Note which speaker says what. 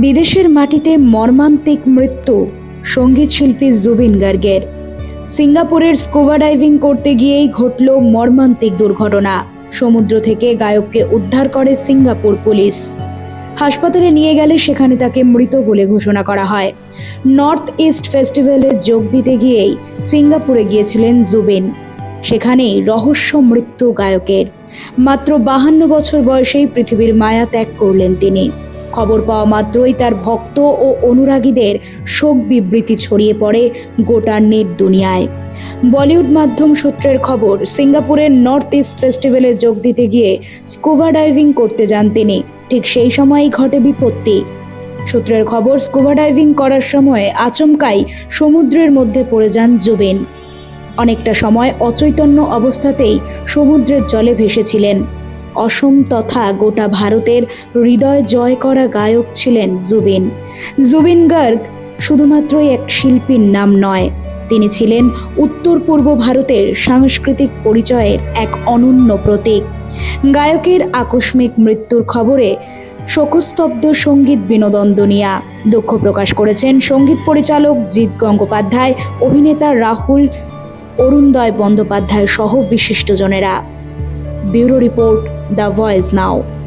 Speaker 1: বিদেশের মাটিতে মর্মান্তিক মৃত্যু, সংগীত শিল্পী জুবিন গার্গের। সিঙ্গাপুরের স্কুবা ডাইভিং করতে গিয়েই ঘটল মর্মান্তিক দুর্ঘটনা। সমুদ্র থেকে গায়ককে উদ্ধার করে সিঙ্গাপুর পুলিশ। হাসপাতালে নিয়ে গেলে সেখানে তাকে মৃত বলে ঘোষণা করা হয়। নর্থ ইস্ট ফেস্টিভ্যালে যোগ দিতে গিয়েই সিঙ্গাপুরে গিয়েছিলেন জুবিন। সেখানেই রহস্য মৃত্যু গায়কের। মাত্র বাহান্ন বছর বয়সেই পৃথিবীর মায়া ত্যাগ করলেন তিনি। খবর পাওয়া মাত্রই তার ভক্ত ও অনুরাগীদের শোক বিবৃতি ছড়িয়ে পড়ে গোটা নেট দুনিয়ায়। বলিউড মাধ্যম সূত্রের খবর, সিঙ্গাপুরের নর্থ ইস্ট ফেস্টিভ্যালে যোগ দিতে গিয়ে স্কুবা ডাইভিং করতে যান তিনি। ঠিক সেই সময়ই ঘটে বিপত্তি। সূত্রের খবর, স্কুবা ডাইভিং করার সময় আচমকাই সমুদ্রের মধ্যে পড়ে যান জুবিন। অনেকটা সময় অচৈতন্য অবস্থাতেই সমুদ্রের জলে ভেসেছিলেন। অসম তথা গোটা ভারতের হৃদয় জয় করা গায়ক ছিলেন জুবিন। জুবিন গার্গ শুধুমাত্রই এক শিল্পীর নাম নয়, তিনি ছিলেন উত্তর পূর্ব ভারতের সাংস্কৃতিক পরিচয়ের এক অনন্য প্রতীক। গায়কের আকস্মিক মৃত্যুর খবরে শোকস্তব্ধ সংগীত বিনোদন দুনিয়া। দুঃখ প্রকাশ করেছেন সংগীত পরিচালক জিৎ গঙ্গোপাধ্যায়, অভিনেতা রাহুল অরুণদয় বন্দ্যোপাধ্যায় সহ বিশিষ্টজনেরা bureau report da Voz Now.